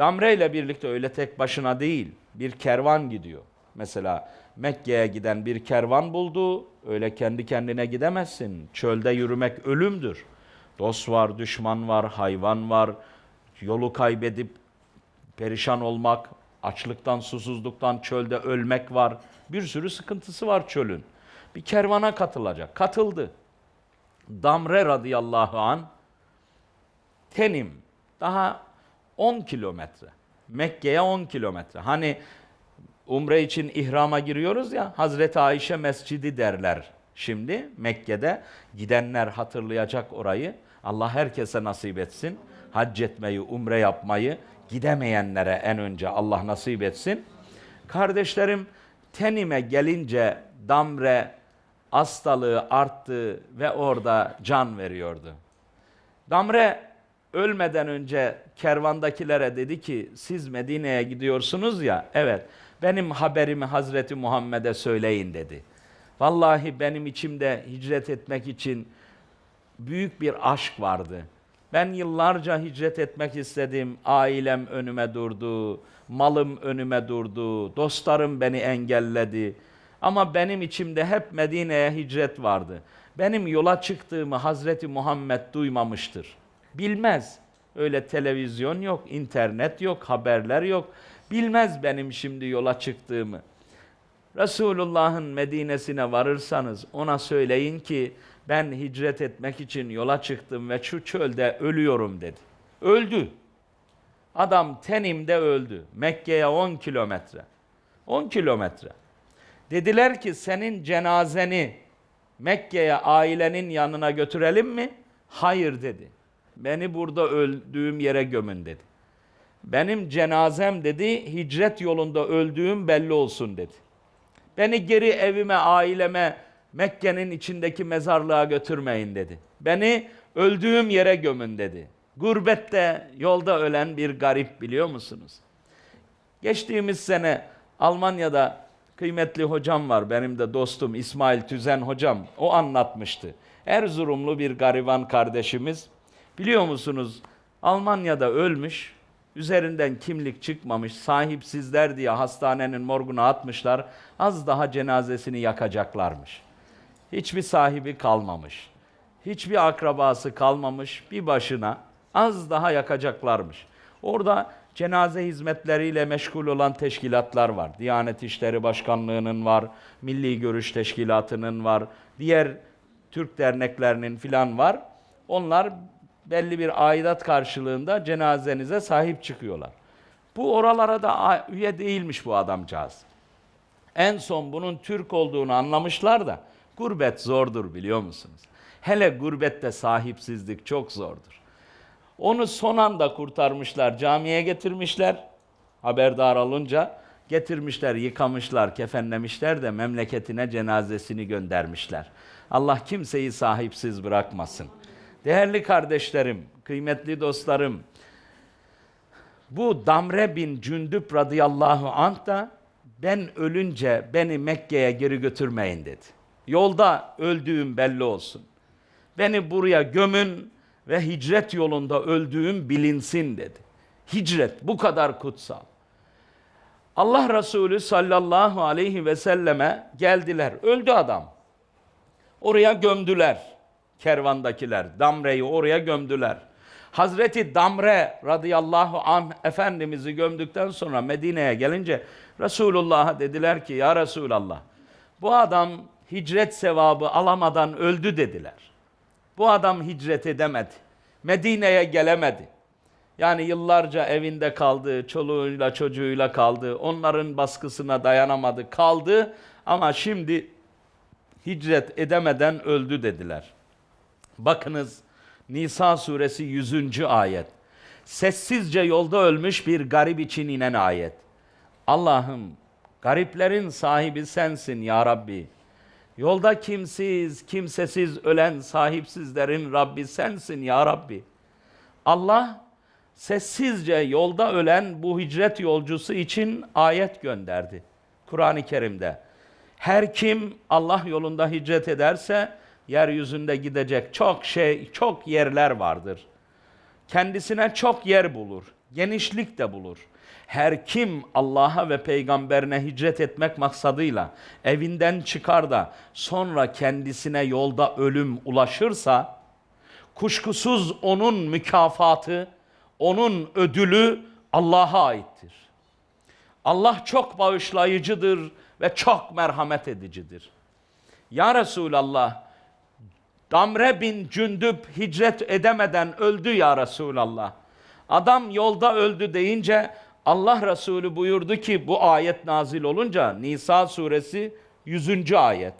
Damre ile birlikte öyle tek başına değil. Bir kervan gidiyor. Mesela Mekke'ye giden bir kervan buldu. Öyle kendi kendine gidemezsin. Çölde yürümek ölümdür. Dost var, düşman var, hayvan var. Yolu kaybedip perişan olmak, açlıktan, susuzluktan çölde ölmek var. Bir sürü sıkıntısı var çölün. Bir kervana katılacak. Katıldı. Damre radıyallahu an Tenim daha 10 kilometre. Mekke'ye 10 kilometre. Hani umre için ihrama giriyoruz ya Hazreti Ayşe Mescidi derler. Şimdi Mekke'de gidenler hatırlayacak orayı. Allah herkese nasip etsin. Hac etmeyi, umre yapmayı gidemeyenlere en önce Allah nasip etsin. Kardeşlerim tenime gelince damre hastalığı arttı ve orada can veriyordu. Damre ölmeden önce kervandakilere dedi ki siz Medine'ye gidiyorsunuz ya evet benim haberimi Hazreti Muhammed'e söyleyin dedi. Vallahi benim içimde hicret etmek için büyük bir aşk vardı. Ben yıllarca hicret etmek istedim. Ailem önüme durdu, malım önüme durdu, dostlarım beni engelledi. Ama benim içimde hep Medine'ye hicret vardı. Benim yola çıktığımı Hazreti Muhammed duymamıştır. Bilmez. Öyle televizyon yok, internet yok, haberler yok. Bilmez benim şimdi yola çıktığımı. Resulullah'ın Medine'sine varırsanız ona söyleyin ki ben hicret etmek için yola çıktım ve şu çölde ölüyorum dedi. Öldü. Adam Tenim'de öldü. Mekke'ye 10 kilometre. 10 kilometre. Dediler ki senin cenazeni Mekke'ye ailenin yanına götürelim mi? Hayır dedi. Beni burada öldüğüm yere gömün dedi. Benim cenazem dedi hicret yolunda öldüğüm belli olsun dedi. Beni geri evime, aileme, Mekke'nin içindeki mezarlığa götürmeyin dedi. Beni öldüğüm yere gömün dedi. Gurbette yolda ölen bir garip biliyor musunuz? Geçtiğimiz sene Almanya'da kıymetli hocam var, benim de dostum İsmail Tüzen hocam. O anlatmıştı. Erzurumlu bir gariban kardeşimiz. Biliyor musunuz Almanya'da ölmüş, üzerinden kimlik çıkmamış, sahipsizler diye hastanenin morguna atmışlar. Az daha cenazesini yakacaklarmış. Hiçbir sahibi kalmamış. Hiçbir akrabası kalmamış bir başına az daha yakacaklarmış. Orada cenaze hizmetleriyle meşgul olan teşkilatlar var. Diyanet İşleri Başkanlığı'nın var, Milli Görüş Teşkilatı'nın var, diğer Türk derneklerinin filan var. Onlar belli bir aidat karşılığında cenazenize sahip çıkıyorlar. Bu oralara da üye değilmiş bu adamcağız. En son bunun Türk olduğunu anlamışlar da gurbet zordur biliyor musunuz? Hele gurbette sahipsizlik çok zordur. Onu son anda kurtarmışlar, camiye getirmişler. Haberdar olunca getirmişler, yıkamışlar, kefenlemişler de memleketine cenazesini göndermişler. Allah kimseyi sahipsiz bırakmasın. Değerli kardeşlerim, kıymetli dostlarım, bu Damre bin Cündüp radıyallahu anh da ben ölünce beni Mekke'ye geri götürmeyin dedi. Yolda öldüğüm belli olsun. Beni buraya gömün ve hicret yolunda öldüğüm bilinsin dedi. Hicret bu kadar kutsal. Allah Resulü sallallahu aleyhi ve selleme geldiler. Öldü adam. Oraya gömdüler kervandakiler. Damre'yi oraya gömdüler. Hazreti Damre radıyallahu anh Efendimiz'i gömdükten sonra Medine'ye gelince Resulullah'a dediler ki ya Resulallah bu adam hicret sevabı alamadan öldü dediler. Bu adam hicret edemedi. Medine'ye gelemedi. Yani yıllarca evinde kaldı, çoluğuyla çocuğuyla kaldı. Onların baskısına dayanamadı, kaldı ama şimdi hicret edemeden öldü dediler. Bakınız Nisa suresi 100. ayet. Sessizce yolda ölmüş bir garip için inen ayet. Allah'ım gariplerin sahibi sensin ya Rabbi. Yolda kimsiz, kimsesiz ölen sahipsizlerin Rabbi sensin ya Rabbi. Allah sessizce yolda ölen bu hicret yolcusu için ayet gönderdi. Kur'an-ı Kerim'de. Her kim Allah yolunda hicret ederse yeryüzünde gidecek çok şey, çok yerler vardır. Kendisine çok yer bulur. genişlik de bulur. Her kim Allah'a ve peygamberine hicret etmek maksadıyla evinden çıkar da sonra kendisine yolda ölüm ulaşırsa kuşkusuz onun mükafatı, onun ödülü Allah'a aittir. Allah çok bağışlayıcıdır ve çok merhamet edicidir. Ya Resulallah, Damre bin Cündüp hicret edemeden öldü ya Resulallah. Adam yolda öldü deyince Allah Resulü buyurdu ki bu ayet nazil olunca Nisa suresi 100. ayet.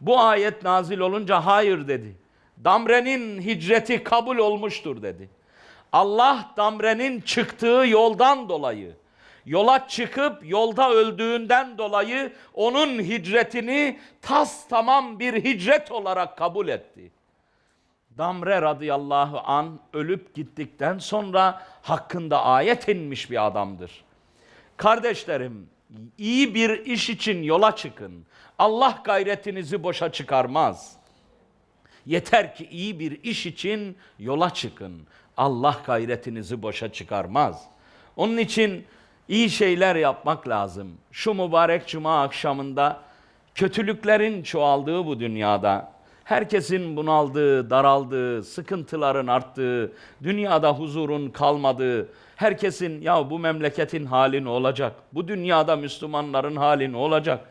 Bu ayet nazil olunca hayır dedi. Damre'nin hicreti kabul olmuştur dedi. Allah Damre'nin çıktığı yoldan dolayı, yola çıkıp yolda öldüğünden dolayı onun hicretini tas tamam bir hicret olarak kabul etti. Damre radıyallahu an ölüp gittikten sonra hakkında ayet inmiş bir adamdır. Kardeşlerim, iyi bir iş için yola çıkın. Allah gayretinizi boşa çıkarmaz. Yeter ki iyi bir iş için yola çıkın. Allah gayretinizi boşa çıkarmaz. Onun için iyi şeyler yapmak lazım. Şu mübarek cuma akşamında kötülüklerin çoğaldığı bu dünyada herkesin bunaldığı, daraldığı, sıkıntıların arttığı, dünyada huzurun kalmadığı, herkesin ya bu memleketin hali ne olacak? Bu dünyada Müslümanların hali ne olacak?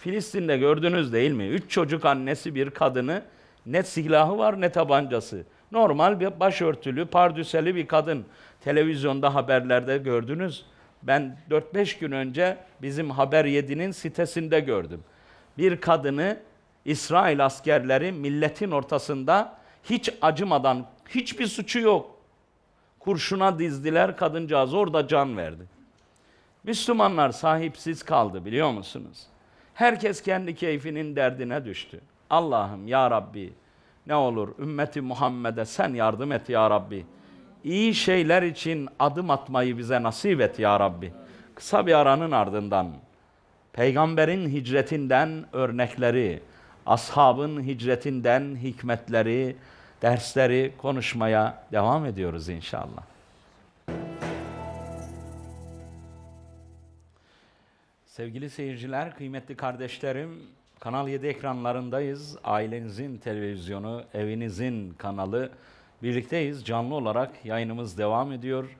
Filistin'de gördünüz değil mi? Üç çocuk annesi bir kadını ne silahı var ne tabancası. Normal bir başörtülü, pardüseli bir kadın. Televizyonda haberlerde gördünüz. Ben 4-5 gün önce bizim Haber 7'nin sitesinde gördüm. Bir kadını İsrail askerleri milletin ortasında hiç acımadan, hiçbir suçu yok. Kurşuna dizdiler, kadıncağız orada can verdi. Müslümanlar sahipsiz kaldı biliyor musunuz? Herkes kendi keyfinin derdine düştü. Allah'ım ya Rabbi ne olur ümmeti Muhammed'e sen yardım et ya Rabbi. İyi şeyler için adım atmayı bize nasip et ya Rabbi. Kısa bir aranın ardından peygamberin hicretinden örnekleri, ashabın hicretinden hikmetleri, dersleri konuşmaya devam ediyoruz inşallah. Sevgili seyirciler, kıymetli kardeşlerim, Kanal 7 ekranlarındayız. Ailenizin televizyonu, evinizin kanalı. Birlikteyiz. Canlı olarak yayınımız devam ediyor.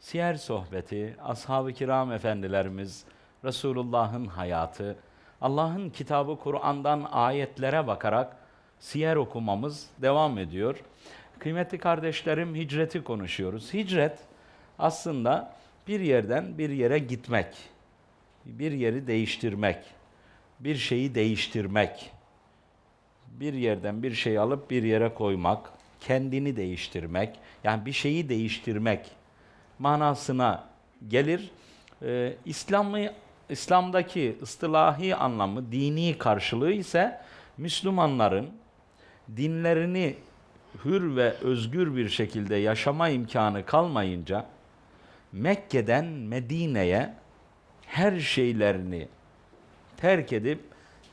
Siyer sohbeti, ashab-ı kiram efendilerimiz, Resulullah'ın hayatı, Allah'ın kitabı Kur'an'dan ayetlere bakarak siyer okumamız devam ediyor. Kıymetli kardeşlerim hicreti konuşuyoruz. Hicret aslında bir yerden bir yere gitmek, bir yeri değiştirmek, bir şeyi değiştirmek, bir yerden bir şey alıp bir yere koymak, kendini değiştirmek, yani bir şeyi değiştirmek manasına gelir. Ee, İslam'ı İslam'daki ıstılahi anlamı, dini karşılığı ise Müslümanların dinlerini hür ve özgür bir şekilde yaşama imkanı kalmayınca Mekke'den Medine'ye her şeylerini terk edip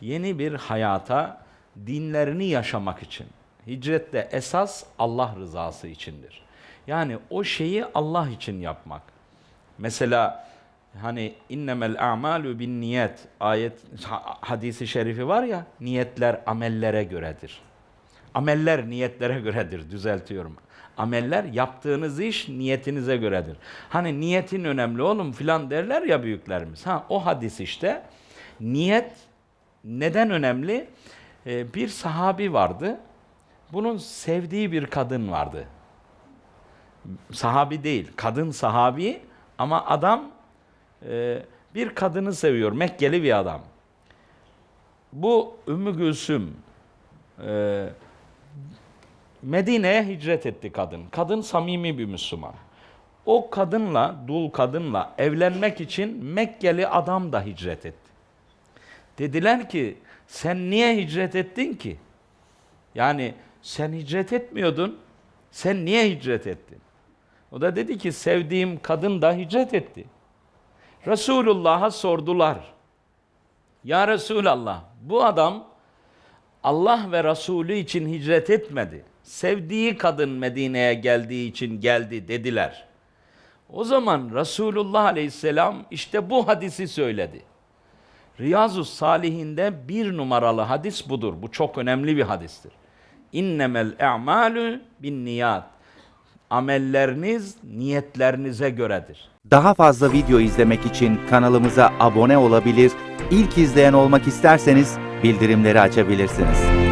yeni bir hayata dinlerini yaşamak için. Hicrette esas Allah rızası içindir. Yani o şeyi Allah için yapmak. Mesela hani innemel a'malu bin niyet ayet ha- hadisi şerifi var ya niyetler amellere göredir. Ameller niyetlere göredir düzeltiyorum. Ameller yaptığınız iş niyetinize göredir. Hani niyetin önemli oğlum filan derler ya büyüklerimiz. Ha o hadis işte niyet neden önemli? Ee, bir sahabi vardı. Bunun sevdiği bir kadın vardı. Sahabi değil, kadın sahabi ama adam e, bir kadını seviyor, Mekkeli bir adam. Bu Ümmü Gülsüm e, Medine'ye hicret etti kadın. Kadın samimi bir Müslüman. O kadınla, dul kadınla evlenmek için Mekkeli adam da hicret etti. Dediler ki sen niye hicret ettin ki? Yani sen hicret etmiyordun. Sen niye hicret ettin? O da dedi ki sevdiğim kadın da hicret etti. Resulullah'a sordular. Ya Resulallah bu adam Allah ve Resulü için hicret etmedi. Sevdiği kadın Medine'ye geldiği için geldi dediler. O zaman Resulullah Aleyhisselam işte bu hadisi söyledi. Riyazu Salihinde bir numaralı hadis budur. Bu çok önemli bir hadistir. İnnemel e'malü bin niyat. Amelleriniz niyetlerinize göredir. Daha fazla video izlemek için kanalımıza abone olabilir, ilk izleyen olmak isterseniz bildirimleri açabilirsiniz.